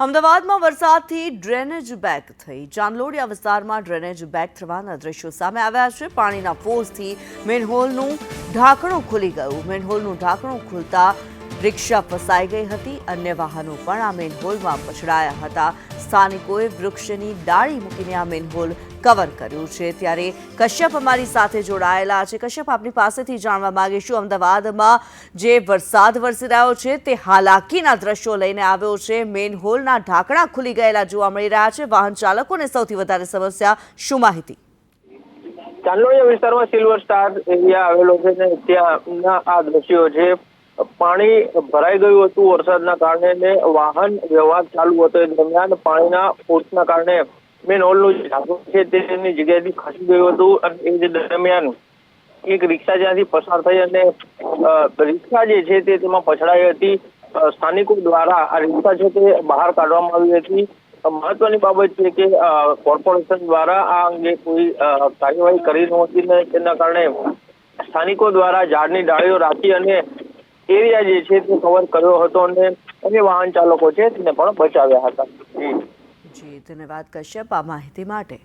અમદાવાદમાં વરસાદથી drainage back થઈ. ચાંદલોડિયા વિસ્તારમાં ડ્રેનેજ બેક થવાના દ્રશ્યો સામે આવ્યા છે. પાણીના ફોર્સથી મેનહોલનું ઢાંકણું ખુલી ગયું. મેનહોલનું ઢાંકણું ખુલતા રિક્ષા ફસાઈ ગઈ હતી. અન્ય વાહનો પણ આ મેનહોલમાં પછડાયા હતા. સ્થાનિકોએ વૃક્ષની ડાળી મૂકીને આ મેનહોલ કવર કર્યું છે. ત્યારે કશ્યપ અમારી સાથે જોડાયેલા છે. કશ્યપ, આપની પાસેથી જાણવા માંગીશું. અમદાવાદમાં જે વરસાદ વરસી રહ્યો છે, તે હાલાકીના દ્રશ્યો લઈને આવ્યો છે. મેનહોલના ઢાંકણા ખુલી ગયેલા જોવા મળી રહ્યા છે. વાહન ચાલકોને સૌથી વધારે સમસ્યા શું માહિતી? ચાંદલોડિયા વિસ્તારમાં સિલ્વર સ્ટાર એરિયા આવેલો છે ને ત્યાં આ દ્રશ્યો છે. પાણી ભરાઈ ગયું હતું વરસાદના કારણે વાહન વ્યવહાર ચાલુ હતો. એ દરમિયાન પાણીના ફોર્સના કારણે મેન હોલનું જે ઢાંકણું છે તેની જગ્યાએથી ખસી ગયું હતું અને એ દરમિયાન એક રિક્ષા જ્યાંથી પસાર થઈ અને રિક્ષા જે છે તે તેમાં પછડાઈ હતી. સ્થાનિકો દ્વારા આ રિક્ષા છે તે બહાર કાઢવામાં આવી હતી. મહત્વની બાબત છે કે કોર્પોરેશન દ્વારા આ અંગે કોઈ કાર્યવાહી કરી નહોતી ને તેના કારણે સ્થાનિકો દ્વારા ઝાડની ડાળીઓ રાખી અને એરિયા જે છે તે કવર કર્યો હતો અને અન્ય વાહન ચાલકો છે તેને પણ બચાવ્યા હતા. જી, ધન્યવાદ કશ્યપ આ માહિતી માટે.